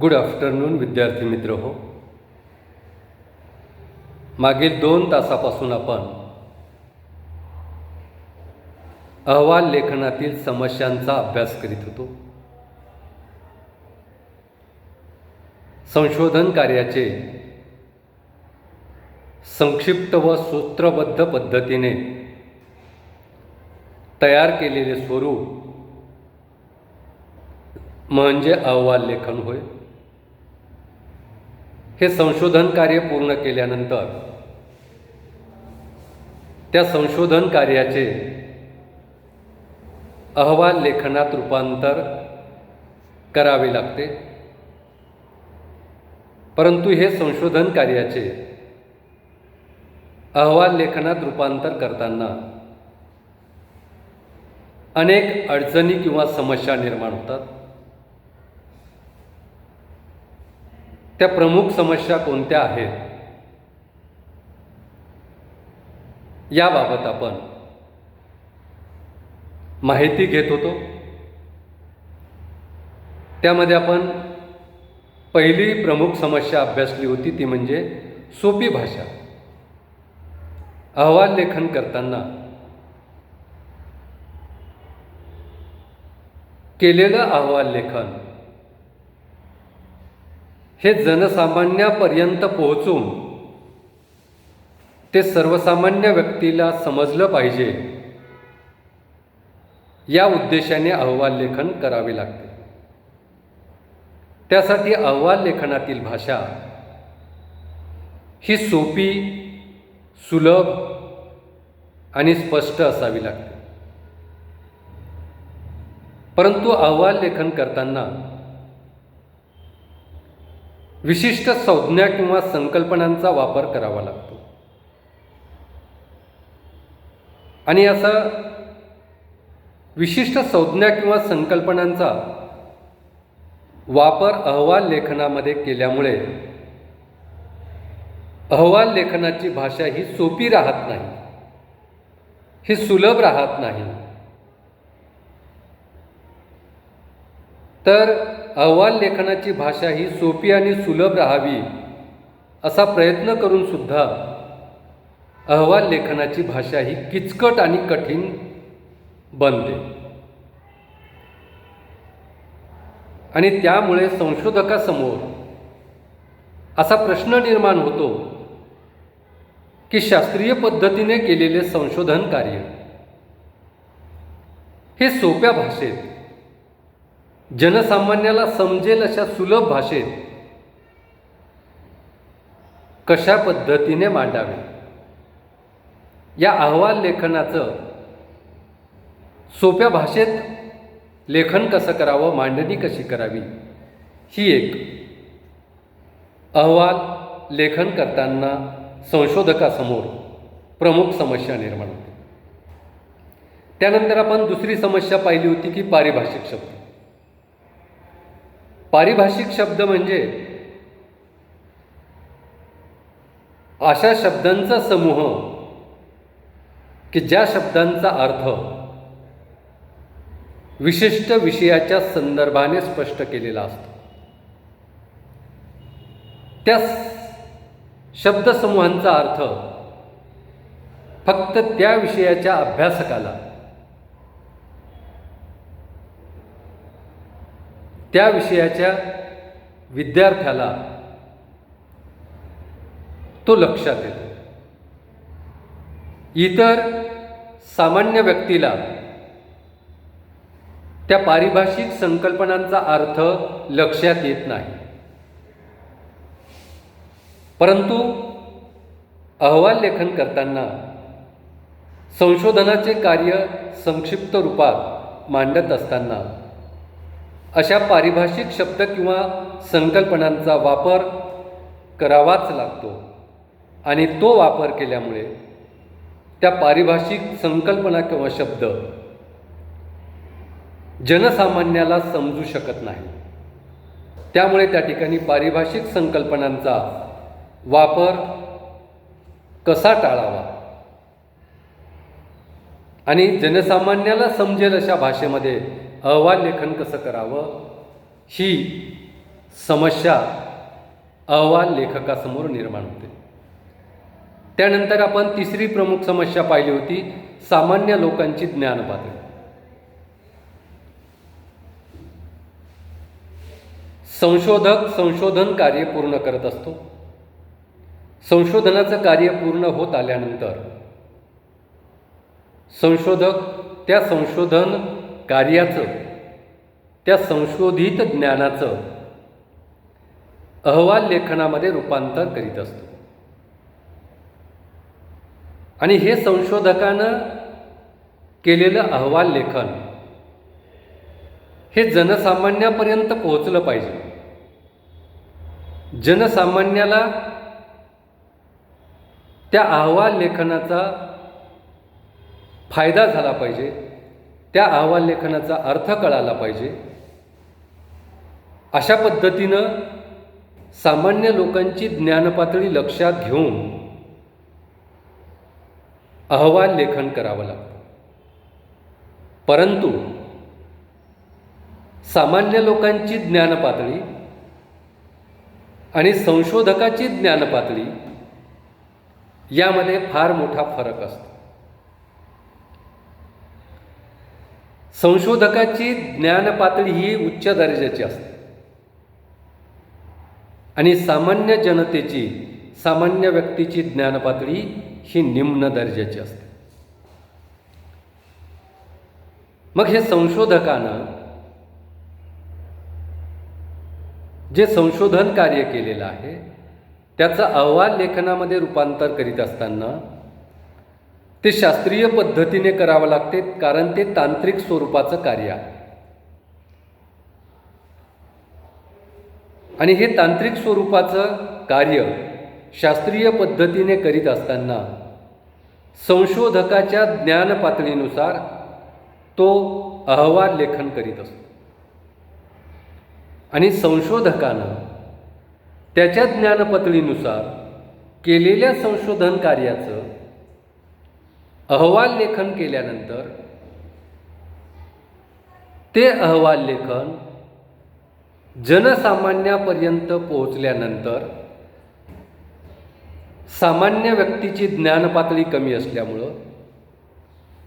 Good afternoon विद्यार्थी मित्र हो. मागील दोन तासापासून आपण अहवाल लेखनातील समस्यांचा अभ्यास करीत होतो. संशोधन कार्याचे संक्षिप्त व सूत्रबद्ध पद्धतीने तयार केलेले स्वरूप म्हणजे अहवाल लेखन होय. हे संशोधन कार्य पूर्ण केल्यानंतर त्या संशोधन कार्याचे अहवाल लेखनात रूपांतर करावे लागते. परंतु हे संशोधन कार्याचे अहवाल लेखनात रूपांतर करताना अनेक अडचणी किंवा समस्या निर्माण होतात. त्या प्रमुख समस्या कोणत्या आहेत? याबाबत आपण माहिती घेत होतो. त्यामध्ये आपण पहिली प्रमुख समस्या अभ्यासली होती ती म्हणजे सोपी भाषा. अहवाल लेखन करताना केलेलं अहवाल लेखन हे जनसामान्यापर्यंत पोहोचून ते सर्वसामान्य व्यक्तीला समजलं पाहिजे. या उद्देशाने अहवाल लेखन करावे लागते. त्यासाठी अहवाल लेखनातील भाषा ही सोपी सुलभ आणि स्पष्ट असावी लागते. परंतु अहवाल लेखन करताना विशिष्ट संज्ञा किंवा संकल्पनांचा वापर करावा लागतो. आणि असा विशिष्ट संज्ञा किंवा संकल्पनांचा वापर अहवाल लेखनामध्ये केल्यामुळे अहवाल लेखनाची भाषा ही सोपी राहत नाही. ही सुलभ राहत नाही. तर अहवाल लेखनाची भाषा ही सोपी आणि सुलभ राहावी असा प्रयत्न करून सुद्धा अहवाल लेखनाची भाषा ही किचकट आणि कठीण बनते. आणि त्यामुळे संशोधकासमोर असा प्रश्न निर्माण होतो की शास्त्रीय पद्धतीने केलेले संशोधन कार्य हे सोप्या भाषेत जनसामान्याला समजेल अशा सुलभ भाषेत कशा पद्धतीने मांडावे? या अहवाल लेखनाचं सोप्या भाषेत लेखन कसं करावं? मांडणी कशी करावी? ही एक अहवाल लेखन करताना संशोधकासमोर प्रमुख समस्या निर्माण होते. त्यानंतर आपण दुसरी समस्या पाहिली होती की पारिभाषिक शब्द. पारिभाषिक शब्द म्हणजे अशा शब्दांचा समूह की ज्या शब्दांचा अर्थ विशिष्ट विषयाच्या संदर्भाने स्पष्ट केलेला असतो. त्या शब्दसमूहांचा अर्थ फक्त त्या विषयाच्या अभ्यासकाला त्या विषयाच्या विद्यार्थ्याला तो लक्षात येतो इतर सामान्य व्यक्तीला त्या पारिभाषिक संकल्पनांचा अर्थ लक्षात येत नाही. परंतु अहवाल लेखन करताना संशोधनाचे कार्य संक्षिप्त रूपात मांडत असताना अशा पारिभाषिक शब्द किंवा संकल्पनांचा वापर करावाच लागतो. आणि तो वापर केल्यामुळे त्या पारिभाषिक संकल्पना किंवा शब्द जनसामान्याला समजू शकत नाही. त्यामुळे त्या ठिकाणी पारिभाषिक संकल्पनांचा वापर कसा टाळावा? आणि जनसामान्याला समजेल अशा भाषेमध्ये अहवाल लेखन कसं करावं? ही समस्या अहवाल लेखकासमोर निर्माण होते. त्यानंतर आपण तिसरी प्रमुख समस्या पाहिली होती सामान्य लोकांची ज्ञान पातळी संशोधक संशोधन कार्य पूर्ण करत असतो. संशोधनाचं कार्य पूर्ण होत आल्यानंतर संशोधक त्या संशोधन कार्याचं त्या संशोधित ज्ञानाचं अहवाल लेखनामध्ये रूपांतर करीत असतो. आणि हे संशोधकानं केलेलं अहवाल लेखन हे जनसामान्यापर्यंत पोहोचलं पाहिजे. जनसामान्याला त्या अहवाल लेखनाचा फायदा झाला पाहिजे. त्या अहवाल लेखनाचा अर्थ कळाला पाहिजे. अशा पद्धतीनं सामान्य लोकांची ज्ञानपातळी लक्षात घेऊन अहवाल लेखन करावं लागतं. परंतु सामान्य लोकांची ज्ञानपातळी आणि संशोधकाची ज्ञानपातळी यामध्ये फार मोठा फरक असतो. संशोधकाची ज्ञानपातळी ही उच्च दर्जाची असते. आणि सामान्य जनतेची सामान्य व्यक्तीची ज्ञानपातळी ही निम्न दर्जाची असते. मग हे संशोधकानं जे संशोधन कार्य केलेलं आहे त्याचं अहवाल लेखनामध्ये रूपांतर करीत असताना ते शास्त्रीय पद्धतीने करावं लागते कारण ते तांत्रिक स्वरूपाचं कार्य आहे. आणि हे तांत्रिक स्वरूपाचं कार्य शास्त्रीय पद्धतीने करीत असताना संशोधकाच्या ज्ञान पातळीनुसार तो अहवाल लेखन करीत असतो. आणि संशोधकानं त्याच्या ज्ञानपातळीनुसार केलेल्या संशोधन कार्याचं अहवाल लेखन केल्यानंतर ते अहवाल लेखन जनसामान्यापर्यंत पोहोचल्यानंतर सामान्य व्यक्तीची ज्ञानपातळी कमी असल्यामुळं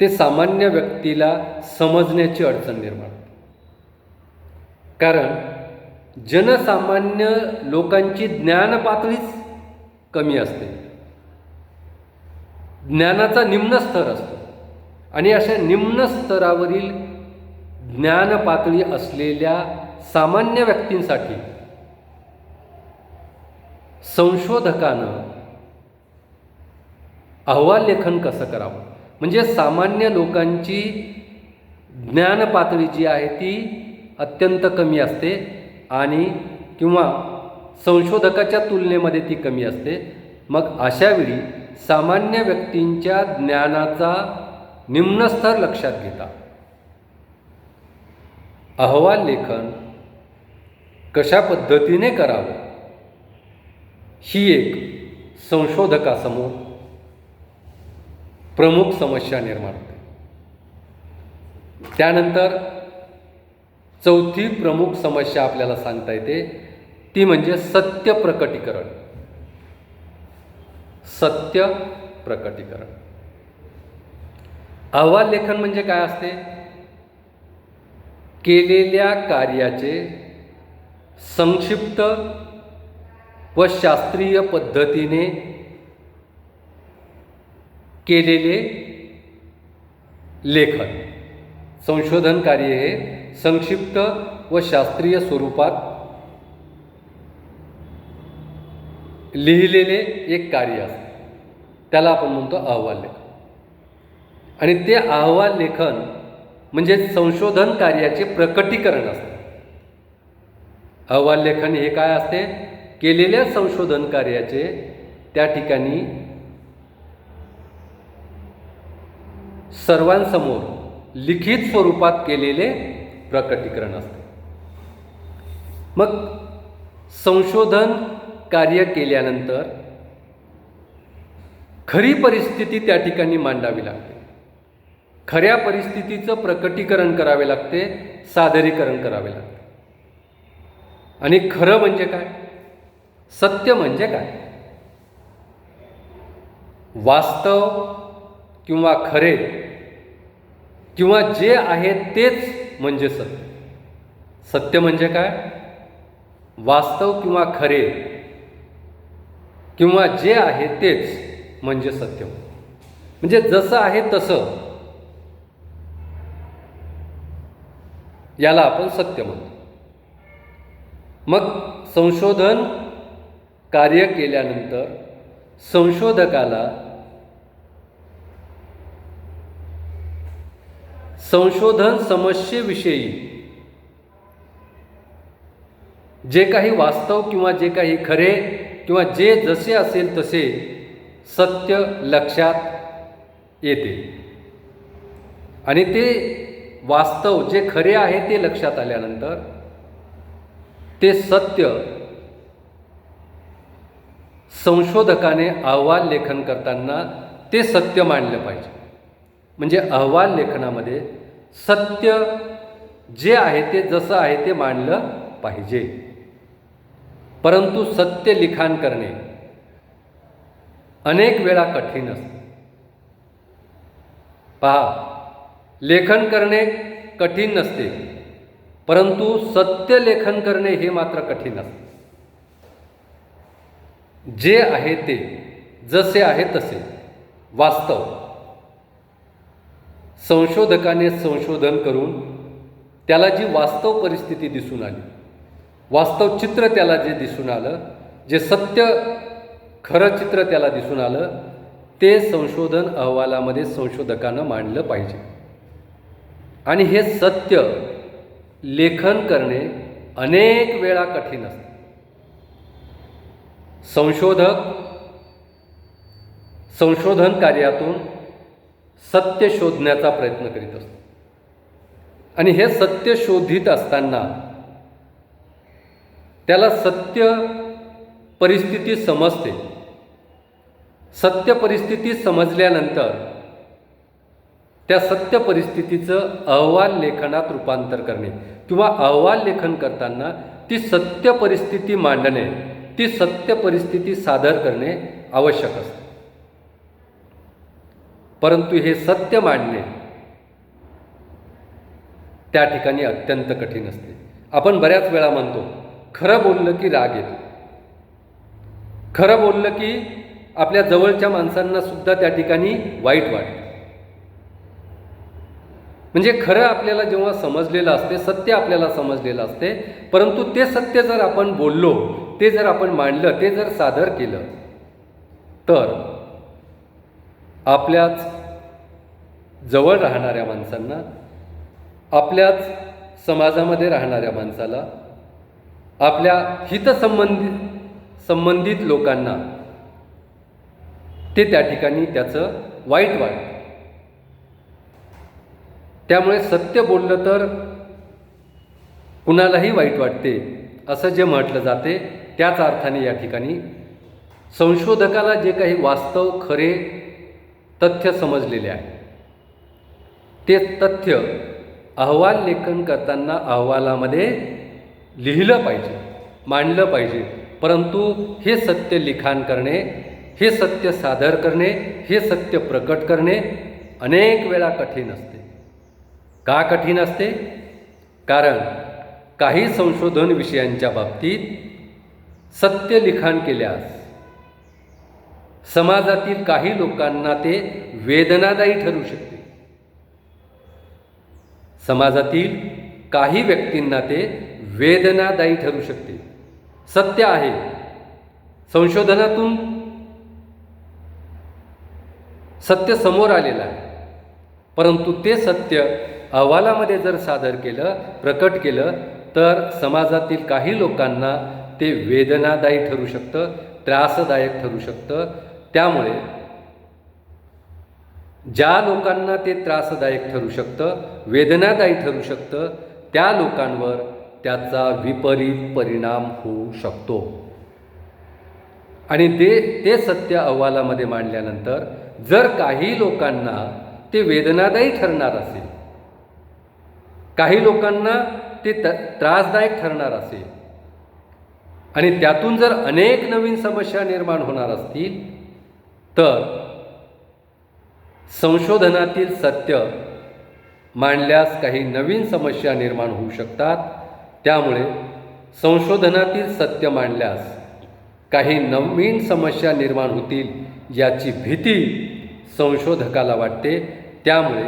ते सामान्य व्यक्तीला समजण्याची अडचण निर्माण होते. कारण जनसामान्य लोकांची ज्ञानपातळीच कमी असते. ज्ञानाचा निम्न स्तर असतो. आणि अशा निम्न स्तरावरील ज्ञानपातळी असलेल्या सामान्य व्यक्तींसाठी संशोधकानं अहवाल लेखन कसं करावं? म्हणजे सामान्य लोकांची ज्ञानपातळी जी आहे ती अत्यंत कमी असते आणि किंवा संशोधकाच्या तुलनेमध्ये ती कमी असते. मग अशावेळी सामान्य व्यक्तींच्या ज्ञानाचा निम्नस्तर लक्षात घेता. अहवाल लेखन कशा पद्धतीने करावं? ही एक संशोधकासमोर प्रमुख समस्या निर्माण होते. त्यानंतर चौथी प्रमुख समस्या आपल्याला सांगता येते ती म्हणजे सत्य प्रकटीकरण. सत्य प्रकटीकरण. अहवाल लेखन म्हणजे काय असते? केलेल्या कार्याचे संक्षिप्त व शास्त्रीय पद्धतीने केलेले लेखन. संशोधन कार्य हे संक्षिप्त व शास्त्रीय स्वरूपात लिहिलेले एक कार्य असते. त्याला आपण म्हणतो अहवाल लेखन. आणि ते अहवाल लेखन म्हणजे संशोधन कार्याचे प्रकटीकरण असते. अहवाल लेखन हे काय असते? केलेल्या संशोधन कार्याचे त्या ठिकाणी सर्वांसमोर लिखित स्वरूपात केलेले प्रकटीकरण असते. मग संशोधन कार्य केल्यानंतर खरी परिस्थिती त्या ठिकाणी मांडावी लागते. खऱ्या परिस्थितीचं प्रकटीकरण करावे लागते सादरीकरण करावे लागते. आणि खरं म्हणजे काय? सत्य म्हणजे काय? वास्तव किंवा खरे किंवा जे आहे तेच म्हणजे सत्य. सत्य म्हणजे काय? वास्तव किंवा खरे किंवा जे आहे तेच म्हणजे सत्य म्हणजे जसं आहे तसं याला आपण सत्य म्हणतो. मग संशोधन कार्य केल्यानंतर संशोधकाला संशोधन समस्येविषयी जे काही वास्तव किंवा जे काही खरे किंवा जे जसे असेल तसे सत्य लक्षात येते. आणि ते वास्तव जे खरे आहे ते लक्षात आल्यानंतर ते सत्य संशोधकाने अहवाल लेखन करताना ते सत्य मांडलं पाहिजे. म्हणजे अहवाल लेखनामध्ये सत्य जे आहे ते जसं आहे ते मांडलं पाहिजे. परंतु सत्य लिखाण करणे अनेक वेळा कठीण असते. पहा लेखन करणे कठीण नसते परंतु सत्य लेखन करणे हे मात्र कठीण असते. जे आहे ते जसे आहे तसे वास्तव. संशोधकाने संशोधन करून त्याला जी वास्तव परिस्थिती दिसून आली वास्तव चित्र त्याला जे दिसून आलं जे सत्य खरं चित्र त्याला दिसून आलं ते संशोधन अहवालामध्ये संशोधकानं मांडलं पाहिजे. आणि हे सत्य लेखन करणे अनेक वेळा कठीण असते. संशोधक संशोधन कार्यातून सत्य शोधण्याचा प्रयत्न करीत असतो. आणि हे सत्य शोधित असताना त्याला सत्य परिस्थिती समजते. सत्य परिस्थिती समजल्यानंतर त्या सत्य परिस्थितीचं अहवाल लेखनात रूपांतर करणे किंवा अहवाल लेखन करताना ती सत्य परिस्थिती मांडणे ती सत्य परिस्थिती सादर करणे आवश्यक असते. परंतु हे सत्य मांडणे त्या ठिकाणी अत्यंत कठीण असते. आपण बऱ्याच वेळा म्हणतो खरं बोललं की राग येतो. खरं बोललं की आपल्या जवळच्या माणसांना सुद्धा त्या ठिकाणी वाईट वाटतं. म्हणजे खरं आपल्याला जेव्हा समजलेलं असते सत्य आपल्याला समजलेलं असते परंतु ते सत्य जर आपण बोललो ते जर आपण मांडलं ते जर सादर केलं तर आपल्याच जवळ राहणाऱ्या माणसांना आपल्याच समाजामध्ये राहणाऱ्या माणसाला आपल्या हितसंबंधित संबंधित लोकांना ते त्या ठिकाणी त्याचं वाईट वाटतं. त्यामुळे सत्य बोललं तर कुणालाही वाईट वाटते असं जे म्हटलं जाते त्याच अर्थाने या ठिकाणी संशोधकाला जे काही वास्तव खरे तथ्य समजलेले आहे ते तथ्य अहवाल लेखन करताना अहवालामध्ये लिहिलं पाहिजे मांडलं पाहिजे. परंतु हे सत्य लिखाण करणे हे सत्य सादर करणे हे सत्य प्रकट करणे अनेक वेळा कठीण असते. का कठीण असते? कारण काही संशोधन विषयांच्या बाबतीत सत्य लिखाण केल्यास समाजातील काही लोकांना ते वेदनादायी ठरू शकते. समाजातील काही व्यक्तींना ते वेदनादायी ठरू शकते. सत्य आहे. संशोधनातून सत्य समोर आलेलं आहे. परंतु ते सत्य अहवालामध्ये जर सादर केलं प्रकट केलं तर समाजातील काही लोकांना ते वेदनादायी ठरू शकतं त्रासदायक ठरू शकतं. त्यामुळे ज्या लोकांना ते त्रासदायक ठरू शकतं वेदनादायी ठरू शकतं त्या लोकांवर त्याचा विपरीत परिणाम होऊ शकतो. आणि ते ते सत्य अहवालामध्ये मांडल्यानंतर जर काही लोकांना ते वेदनादायी ठरणार असेल काही लोकांना ते त्रासदायक ठरणार असेल आणि त्यातून जर अनेक नवीन समस्या निर्माण होणार असतील तर संशोधनातील सत्य मांडल्यास काही नवीन समस्या निर्माण होऊ शकतात. त्यामुळे संशोधनातील सत्य मांडल्यास काही नवीन समस्या निर्माण होतील याची भीती संशोधकाला वाटते. त्यामुळे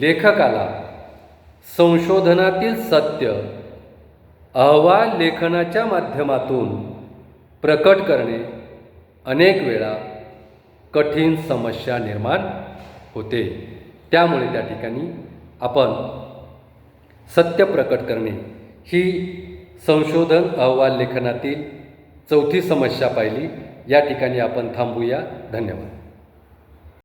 लेखकाला संशोधनातील सत्य अहवाल लेखनाच्या माध्यमातून प्रकट करणे अनेक वेळा कठीण समस्या निर्माण होते. त्यामुळे त्या ठिकाणी आपण सत्य प्रकट करणे ही संशोधन अहवाल लेखनातील चौथी समस्या पाहिली. या ठिकाणी आपण थांबूया. धन्यवाद.